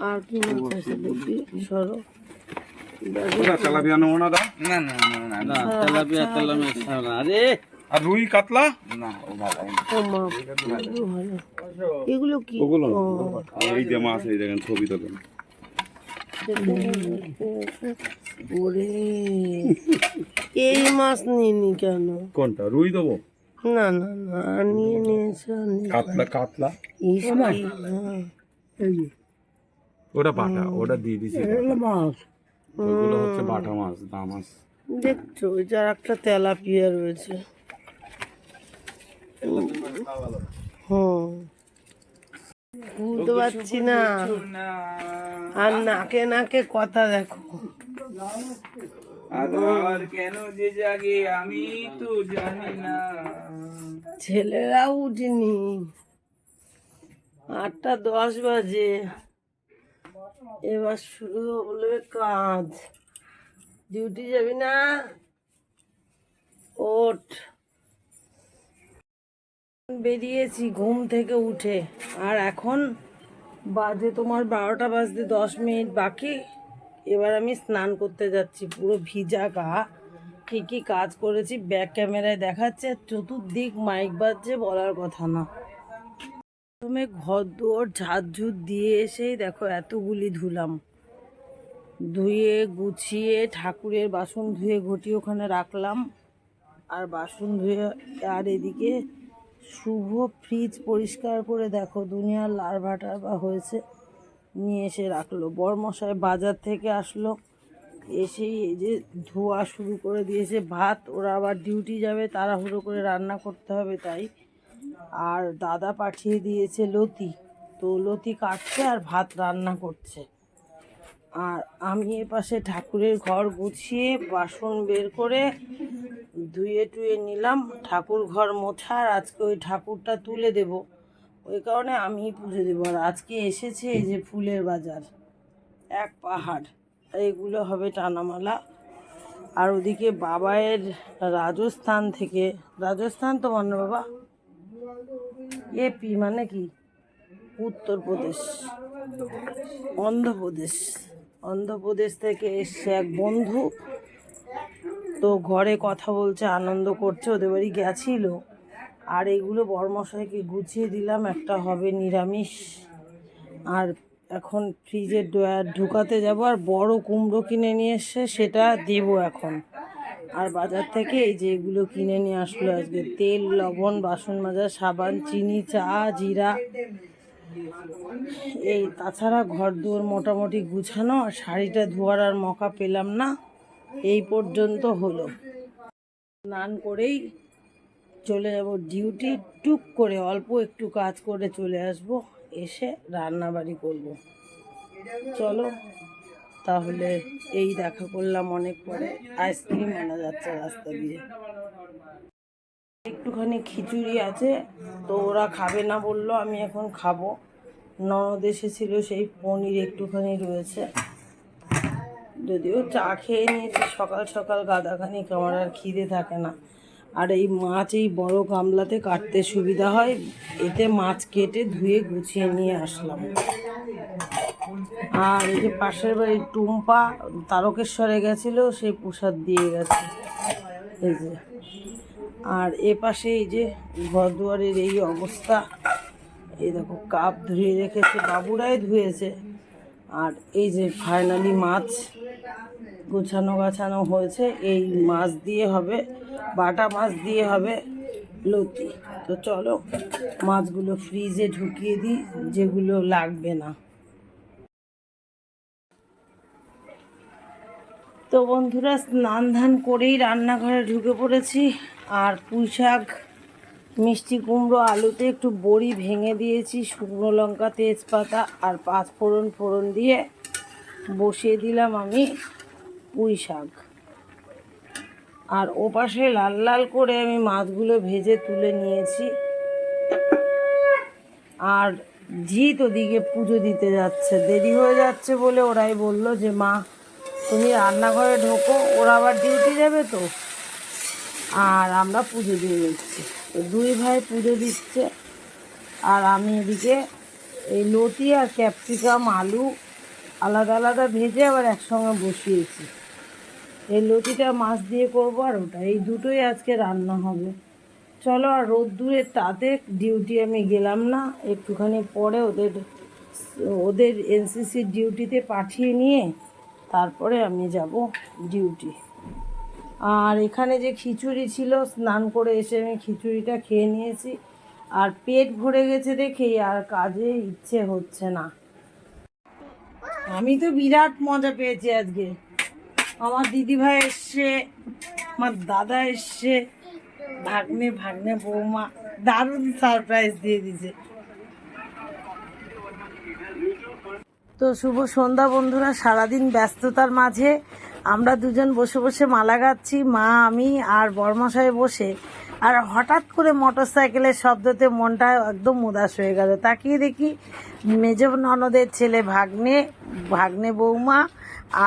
আর কি মাছ আছে দেখবি সরো। ওটা তেলাপিয়া নেব না দা না না না না না তেলাপিয়া তেলাপিয়া ছাড়া না। আরে! আর রুই কাতলা? না ও ভালো এগুলো কি? ওগুলো এই যে মাছ এই দেখেন ছবি তোলেন। ওরে এই মাছ নিয়ে কেন? কোনটা রুই দেবো? না না না নিয়ে নিয়েছে কাতলা কাতলা? হ্যাঁ। ওটা বাটা ওটা দিয়ে দিছি মাছ। ওগুলো হচ্ছে বাটা মাছ দা মাছ। দেখছ ওই যে একটা তেলাপিয়া রয়েছে। হুম। বুঝতে পারছি না। আর নাকে নাকে কথা দেখো। আবার কেন যে জাগে আমি তো জানি না। ছেলেরা উঠিনি আটটা দশ বাজে। এবার শুরু হলো কাজ। ডিউটি যাবি না? ওঠ। বেরিয়েছি ঘুম থেকে উঠে। আর এখন বাজে তোমার বারোটা বাজতে দশ মিনিট বাকি। এবার আমি স্নান করতে যাচ্ছি। পুরো ভিজা গা। কী কী কাজ করেছি ব্যাক ক্যামেরায় দেখাচ্ছে। চতুর্দিক মাইক বাজছে বলার কথা না। প্রথমে ঘর দুয়ার ঝাড়ঝুট দিয়ে এসেই দেখো এতগুলি ধুলাম। ধুয়ে, গুছিয়ে ঠাকুরের বাসন ধুয়ে ঘটি ওখানে রাখলাম। আর বাসন ধুয়ে আর এদিকে শুভ ফ্রিজ পরিষ্কার করে দেখো, দুনিয়ার লার্ভা টার্ভা হয়েছে, নিয়ে এসে রাখল। বরমশাই বাজার থেকে আসলো, এসেই এই যে ধোয়া শুরু করে দিয়েছে। ভাত, ওরা আবার ডিউটি যাবে, তাড়াহুড়ো করে রান্না করতে হবে তাই। আর দাদা পাঠিয়ে দিয়েছে লতি। তো লতি কাটছে আর ভাত রান্না করছে। আর আমি এ পাশে ঠাকুরের ঘর গুছিয়ে বাসন বের করে ধুয়ে টুয়ে নিলাম। ঠাকুর ঘর মোছার আজকে ওই ঠাকুরটা তুলে দেব। ওই কারণে আমি পুজো দেবো। আর আজকে এসেছে এই যে ফুলের বাজার। এক পাহাড়। এইগুলো হবে টানামালা। আর ওদিকে বাবায়ের রাজস্থান থেকে। রাজস্থান তো বাবা। এপি মানে কি? উত্তরপ্রদেশ। অন্ধ্রপ্রদেশ। অন্ধ্রপ্রদেশ থেকে এসছে এক বন্ধু। তো ঘরে কথা বলছে, আনন্দ করছে, ওদের বাড়ি গেছিল। আর এগুলো বরমশাইকে গুছিয়ে দিলাম, একটা হবে নিরামিষ। আর এখন ফ্রিজের ড্রয়ার ঢুকাতে যাব, আর বড় কুমড়ো কিনে নিয়ে এসছে সেটা দেব এখন। আর বাজার থেকে এই যে এগুলো কিনে নিয়ে আসলো আজকে, তেল, লবণ, বাসন মাজা, সাবান, চিনি, চা, জিরা। এই তাছাড়া ঘর দুয়ার মোটামুটি গুছানো, আর শাড়িটা ধোয়ার আর মকা পেলাম না, এই পর্যন্ত হলো। স্নান করেই চলে যাব ডিউটি, টুক করে অল্প একটু কাজ করে চলে আসব, এসে রান্না বাড়ি করব। চলো। তাহলে এই দেখা করলাম অনেক পরে। আইসক্রিম আনা যাচ্ছে রাস্তা দিয়ে। একটুখানি খিচুড়ি আছে, তো ওরা খাবে না বলল, আমি এখন খাব। ননদ এসেছিল, সেই পনির একটুখানি রয়েছে। যদিও চা খেয়ে নিয়েছি, সকাল সকাল গাদাখানি আমার আর খিদে থাকে না। আর এই মাছ এই বড় গামলাতে কাটতে সুবিধা হয়, এতে মাছ কেটে ধুয়ে গুছিয়ে নিয়ে আসলাম। আর এই যে পাশের বাড়ির টুম্পা, তারকেশ্বরে গেছিল, সেই প্রসাদ দিয়ে গেছে। এই যে। আর এ পাশে এই যে ঘর দুয়ারের এই অবস্থা। এই দেখো, কাপ ধুয়ে রেখেছে, বাবুরাই ধুয়েছে। আর এই যে ফাইনালি মাছ গোছানো গাছানো হয়েছে, এই মাছ দিয়ে হবে, বাটা মাছ দিয়ে হবে লতি। তো চলো, মাছগুলো ফ্রিজে ঢুকিয়ে দিই, যেগুলো লাগবে না। তো বন্ধুরা, স্নান ধান করেই রান্নাঘরে ঢুকে পড়েছি। আর পুঁই শাক, মিষ্টি কুমড়ো, আলুতে একটু বড়ি ভেঙে দিয়েছি, শুকনো লঙ্কা, তেজপাতা আর পাঁচ ফোড়ন ফোড়ন দিয়ে বসিয়ে দিলাম আমি পুঁই শাক। আর ওপাশে লাল লাল করে আমি মাছগুলো ভেজে তুলে নিয়েছি। আর জিৎ ওদিকে পুজো দিতে যাচ্ছে। দেরি হয়ে যাচ্ছে বলে ওরাই বলল যে, মা তুমি রান্নাঘরে ঢোকো, ওরা আবার ডিউটি যাবে তো। আর আমরা পুজো দিয়ে দিচ্ছি দুই ভাই পুজো দিচ্ছে। আর আমি এদিকে এই লতি আর ক্যাপসিকাম, আলু আলাদা আলাদা ভেজে আবার একসঙ্গে বসিয়েছি। এই লতিটা মাছ দিয়ে করব আর ওটা। এই দুটোই আজকে রান্না হবে। চলো আর রোদ্দুরের তাতে ডিউটি আমি গেলাম না। একটুখানি পরে ওদের ওদের এনসিসির ডিউটিতে পাঠিয়ে নিয়ে তারপরে আমি যাব ডিউটি আর এখানে যে খিচুড়ি ছিল, স্নান করে এসে আমি খিচুড়িটা খেয়ে নিয়েছি। আর পেট ভরে গেছে দেখেই, আর কাজে ইচ্ছে হচ্ছে না। আমি তো বিরাট মজা পেয়েছি আজকে। আমার দিদিভাই এসছে, আমার দাদা এসছে, ভাগ্নে ভাগ্নে বৌমা, দারুণ সারপ্রাইজ দিয়ে দিছে তো শুভ সন্ধ্যা বন্ধুরা, সারাদিন ব্যস্ততার মাঝে আমরা দুজন বসে বসে মালা গাচ্ছি, মা, আমি আর বর্মশায় বসে। আর হঠাৎ করে মোটর সাইকেলের শব্দতে মনটা একদম উদাস হয়ে গেল। তাকিয়ে দেখি মেজ ননদের ছেলে ভাগ্নে ভাগ্নে বৌমা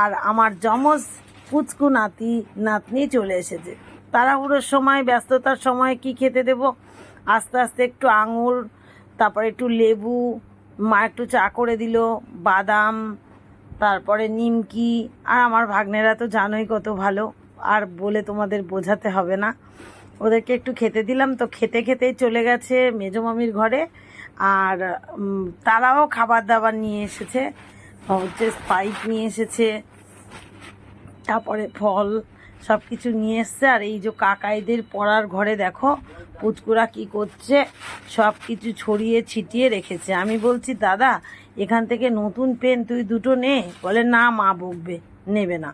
আর আমার যমজ পুচকু নাতি, নাতনি চলে এসেছে। তাড়াহুড়োর সময়, ব্যস্ততার সময় কি খেতে দেব? আস্তে আস্তে একটু আঙুর, তারপরে একটু লেবু মা একটু চা করে দিল, বাদাম, তারপরে নিমকি, আর আমার ভাগ্নেরা তো জানোই কত ভালো, আর বলে তোমাদের বোঝাতে হবে না। ওদেরকে একটু খেতে দিলাম তো খেতে খেতেই চলে গেছে মেজো মামির ঘরে, আর তারাও খাবার দাবার নিয়ে এসেছে, হচ্ছে স্পাইট নিয়ে এসেছে, তারপরে ফল সব কিছু নিয়ে এসছে। আর এই যে কাকাইদের পড়ার ঘরে দেখো, পুচকুরা কি করছে? সব কিছু ছড়িয়ে ছিটিয়ে রেখেছে। আমি বলছি, দাদা, এখান থেকে নতুন পেন তুই দুটো নে। বলে, না, মা বকবে, নেবে না।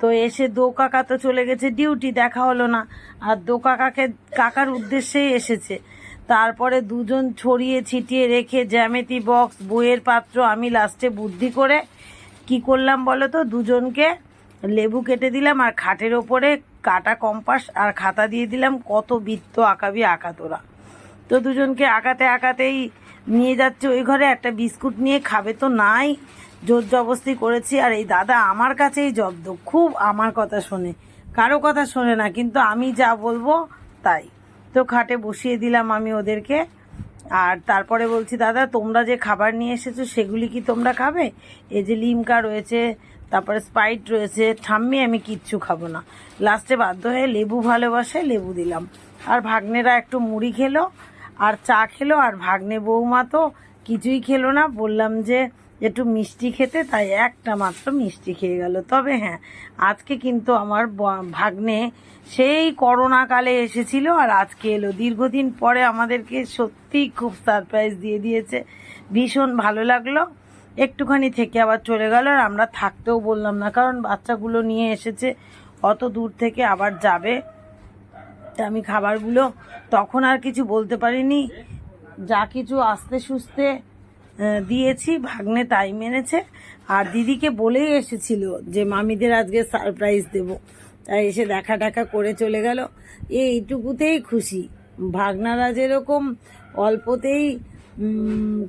তো এসে দো কাকা তো চলে গেছে, ডিউটি দেখা হলো না। আর দো কাকাকে, কাকার উদ্দেশ্যেই এসেছে। তারপরে দুজন ছড়িয়ে ছিটিয়ে রেখে জ্যামেটি বক্স, বইয়ের পাত্র, আমি লাস্টে বুদ্ধি করে কি করলাম বলো তো, দুজনকে লেবু কেটে দিলাম আর খাটের ওপরে কাটা কম্পাস আর খাতা দিয়ে দিলাম কত বৃত্ত আঁকাবি আঁকা তোরা। তো দুজনকে আঁকাতে আঁকাতেই নিয়ে যাচ্ছে ওই ঘরে, একটা বিস্কুট নিয়ে খাবে তো নাই, জোর জবস্তি করেছি। আর এই দাদা আমার কাছেই জব্দ, খুব আমার কথা শোনে, কারও কথা শোনে না, কিন্তু আমি যা বলব তাই। তো খাটে বসিয়ে দিলাম আমি ওদেরকে। আর তারপরে বলছি, দাদা, তোমরা যে খাবার নিয়ে এসেছ সেগুলি কি তোমরা খাবে? এই যে লিমকা রয়েছে তারপরে স্পাইট রয়েছে। ঠাম্মি, আমি কিচ্ছু খাব না। লাস্টে বাধ্য হয়ে লেবু ভালোবাসে লেবু দিলাম। আর ভাগ্নেরা একটু মুড়ি খেলো, আর চা খেলো, আর ভাগ্নে বৌমা তো কিছুই খেলো না। বললাম যে একটু মিষ্টি খেতে, তাই একটা মাত্র মিষ্টি খেয়ে গেল। তবে হ্যাঁ আজকে কিন্তু আমার ভাগ্নে সেই করোনা কালে এসেছিল, আর আজকে এলো। দীর্ঘদিন পরে আমাদেরকে সত্যিই খুব সারপ্রাইজ দিয়ে দিয়েছে। ভীষণ ভালো লাগল। একটুখানি থেকে আবার চলে গেল আর আমরা থাকতেও বললাম না, কারণ বাচ্চাগুলো নিয়ে এসেছে, অত দূর থেকে আবার যাবে। তা আমি খাবারগুলো তখন আর কিছু বলতে পারিনি। যা কিছু আস্তে সুস্তে দিয়েছি, ভাগ্নে তাই মেনেছে। আর দিদিকে বলেই এসেছিল যে, মামিদের আজকে সারপ্রাইজ দেব। তাই এসে দেখা টাকা করে চলে গেল। এইটুকুতেই খুশি। ভাগনারা যেরকম অল্পতেই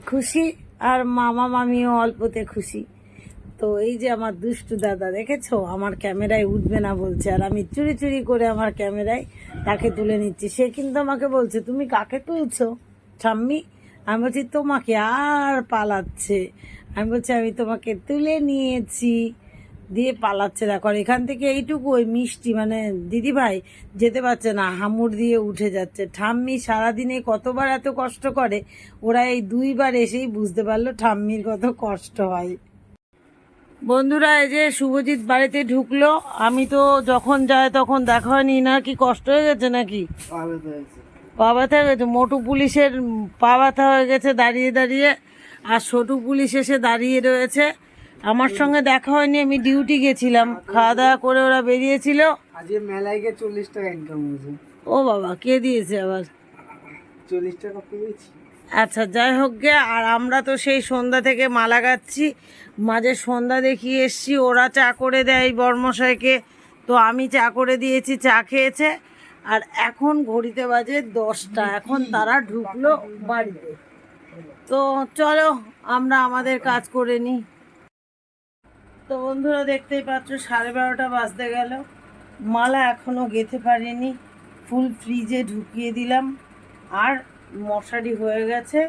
খুশি আর মামা মামিও অল্পতে খুশি। তো এই যে আমার দুষ্টু দাদা, দেখেছ? আমার ক্যামেরায় উঠবে না বলছে। আর আমি চুরি চুরি করে আমার ক্যামেরায় তাকে তুলে নিচ্ছি। সে কিন্তু আমাকে বলছে, তুমি কাকে তুলছো? ঠাম্মি, আমি বলছি, তোমাকে আর পালাচ্ছে। আমি বলছি, আমি তোমাকে তুলে নিয়েছি। দিয়ে পালাচ্ছে। দেখো আর এখান থেকে এইটুকু ওই মিষ্টি মানে দিদি ভাই যেতে পারছে না হামুর দিয়ে উঠে যাচ্ছে। ঠাম্মি সারাদিনে কতবার এত কষ্ট করে ওরা এই দুইবার এসেই বুঝতে পারল ঠাম্মির কত কষ্ট হয়। বন্ধুরা এই যে শুভজিৎ বাড়িতে ঢুকলো আমি তো যখন যায় তখন দেখা হয়নি। না কি কষ্ট হয়ে গেছে নাকি? পা ব্যথা হয়ে গেছে? মোটু পুলিশের পা ব্যথা হয়ে গেছে দাঁড়িয়ে দাঁড়িয়ে আর ছোটু পুলিশ এসে দাঁড়িয়ে রয়েছে। আমার সঙ্গে দেখা হয়নি আমি ডিউটি গেছিলাম। খাওয়া দাওয়া করে ওরা বেরিয়েছিল। আজকে মেলায় গিয়ে চল্লিশ টাকা ইনকাম হয়েছে। ও বাবা কে দিয়েছে আবার? চল্লিশ টাকা পেয়েছি। আচ্ছা যাই হোক গে আর আমরা তো সেই সন্ধ্যা থেকে মালা গাচ্ছি। মাঝে সন্ধ্যা দেখিয়ে এসছি ওরা চা করে দেয় বর্মশাইকে। তো আমি চা করে দিয়েছি চা খেয়েছে। আর এখন ঘড়িতে বাজে দশটা এখন তারা ঢুকলো বাড়িতে। তো চলো আমরা আমাদের কাজ করে নিই। তো বন্ধুরা দেখতেই পাচ্ছ, সাড়ে বারোটা বাজতে গেল। মালা এখনও গেঁথে পারিনি, ফুল ফ্রিজে ঢুকিয়ে দিলাম। আর মশারি হয়ে গেছে,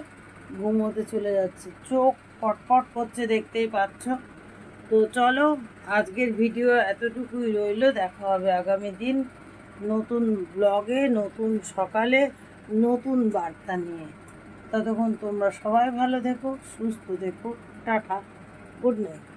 ঘুমোতে চলে যাচ্ছে। চোখ পটপট করছে দেখতেই পাচ্ছ। তো চলো, আজকের ভিডিও এতটুকুই রইল। দেখা হবে আগামী দিন নতুন ব্লগে, নতুন সকালে, নতুন বার্তা নিয়ে। ততক্ষণ তোমরা সবাই ভালো দেখো সুস্থ দেখো টাটা, গুড নাইট।